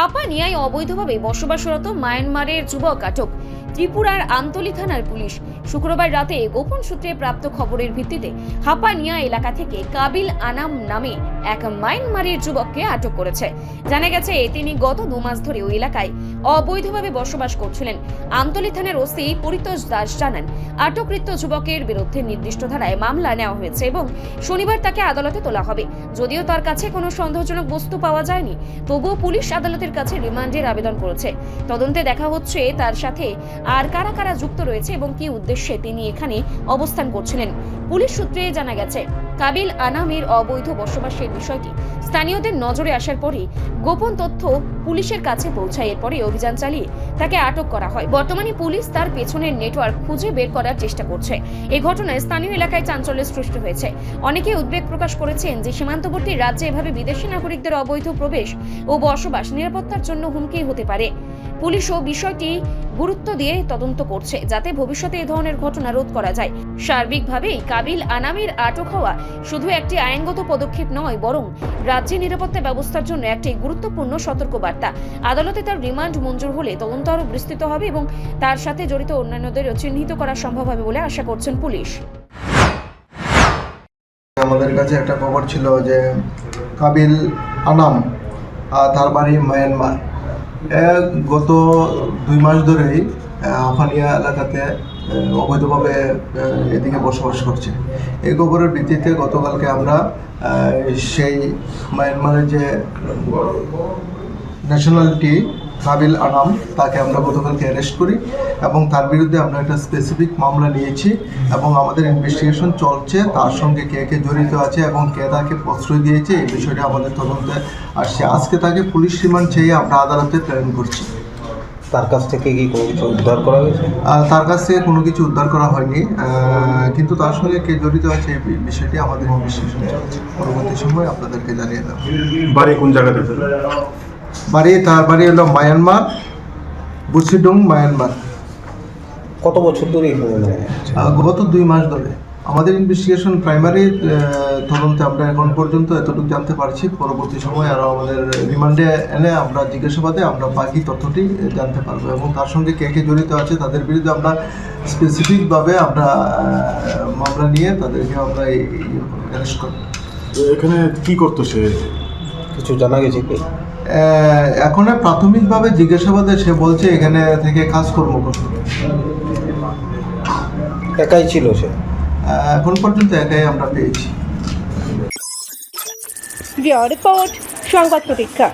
হাপানিয়ায় অবৈধভাবে বসবাসরত মায়ানমারের যুবক আটক ত্রিপুরার আমতলী থানার পুলিশ। শুক্রবার রাতে গোপন সূত্রে প্রাপ্ত খবরের ভিত্তিতে হাপানিয়া এলাকা থেকে কাবিল আনাম নামে এক মায়ানমারের যুবককে আটক করেছে। জানা গেছে, তিনি গত দু মাস ধরে ওই এলাকায় অবৈধভাবে বসবাস করছিলেন। আমতলী থানার ওসি পরিতোষ দাস জানান, আটককৃত যুবকের বিরুদ্ধে নির্দিষ্ট ধারায় মামলা নেওয়া হয়েছে এবং শনিবার তাকে আদালতে তোলা হবে। যদিও তার কাছে কোনো সন্দেহজনক বস্তু পাওয়া যায়নি, তবুও পুলিশ আদালতের কাছে রিমান্ডের আবেদন করেছে। তদন্তে দেখা হচ্ছে তার সাথে আর কারা কারা যুক্ত রয়েছে এবং কি উদ্দেশ্যে তিনি এখানে অবস্থান করছিলেন। পুলিশ সূত্রে জানা গেছে, কাবিল আনামের অবৈধ বসবাসের বিষয়টি স্থানীয়দের নজরে আসার পরে গোপন তথ্য পুলিশের কাছে পৌঁছায়। এরপরে অভিযান চালিয়ে তাকে আটক করা হয়। বর্তমানে পুলিশ তার পেছনের নেটওয়ার্ক খুঁজে বের করার চেষ্টা করছে। এই ঘটনায় স্থানীয় এলাকায় চাঞ্চল্যের সৃষ্টি হয়েছে। অনেকে উদ্বেগ প্রকাশ করেছেন যে সীমান্তবর্তী রাজ্যে এভাবে বিদেশি নাগরিকদের অবৈধ প্রবেশ ও বসবাস নিরাপত্তার জন্য হুমকি হতে পারে। পুলিশও বিষয়টি গুরুত্ব দিয়ে তদন্ত করছে, যাতে ভবিষ্যতে এ ধরনের ঘটনা রোধ করা যায়। সার্বিকভাবেই কাবিল আনামের আটক হওয়া শুধু একটি আইনগত পদক্ষেপ নয়, বরং রাজ্যে নিরাপত্তা ব্যবস্থার জন্য একটি গুরুত্বপূর্ণ সতর্কবার্তা। আদালতে তার রিমান্ড মঞ্জুর হলে তদন্ত আরও বিস্তৃত হবে এবং তার সাথে জড়িত অন্যান্যদেরও চিহ্নিত করা সম্ভব হবে বলে আশা করছেন পুলিশ। আমাদের কাছে একটা খবর ছিল যে কাবিল আনাম তার বাড়ি মায়ানমার। গত দুই মাস ধরেই আফানিয়া এলাকাতে অবৈধভাবে এদিকে বসবাস করছে। এই খবরের ভিত্তিতে গতকালকে আমরা সেই মায়ানমারের যে ন্যাশনালিটি কাবিল আনাম তাকে আমরা গতকালকে অ্যারেস্ট করি এবং তার বিরুদ্ধে আমরা একটা স্পেসিফিক মামলা নিয়েছি এবং আমাদের ইনভেস্টিগেশন চলছে। তার সঙ্গে কে কে জড়িত আছে এবং কে তাকে প্রশ্রয় দিয়েছে এই বিষয়টা আমাদের তদন্তে আসছে। আজকে তাকে পুলিশ রিমান্ড চেয়ে আমরা আদালতে প্রেরণ করছি। তার কাছ থেকে কি কোনো কিছু উদ্ধার করা হয়েছে? আর তার কাছ থেকে কোনো কিছু উদ্ধার করা হয়নি। কিন্তু তার সঙ্গে কে জড়িত আছে এই বিষয়টি আমাদের ইনভেস্টিগেশন চলছে। পরবর্তী সময় আপনাদেরকে জানিয়ে দেবো। বাড়ি কোন জায়গাতে? বাড়ি তার বাড়ি হলো মায়ানমার বুসিডুং মায়ানমার। কত বছর ধরে গত দুই মাস ধরে। আমাদের ইনভেস্টিগেশন প্রাইমারি তদন্তে আমরা এখন পর্যন্ত এতটুকু জানতে পারছি। পরবর্তী সময় আরও আমাদের রিমান্ডে এনে আমরা জিজ্ঞাসাবাদে আমরা বাকি তথ্যটি জানতে পারব এবং তার সঙ্গে কে কে জড়িত আছে তাদের বিরুদ্ধে আমরা স্পেসিফিকভাবে আমরা মামলা নিয়ে তাদেরকে আমরা অ্যারেস্ট করব। এখানে কি করতো সে? কিছু জানা গেছে কি? এখন প্রাথমিকভাবে জিজ্ঞাসাবাদে সে বলছে এখানে থেকে কাজ কর্ম করতে একাই ছিল সে। এখন পর্যন্ত একাই আমরা পেয়েছি। রিপোর্ট সংবাদ প্রতীক্ষা।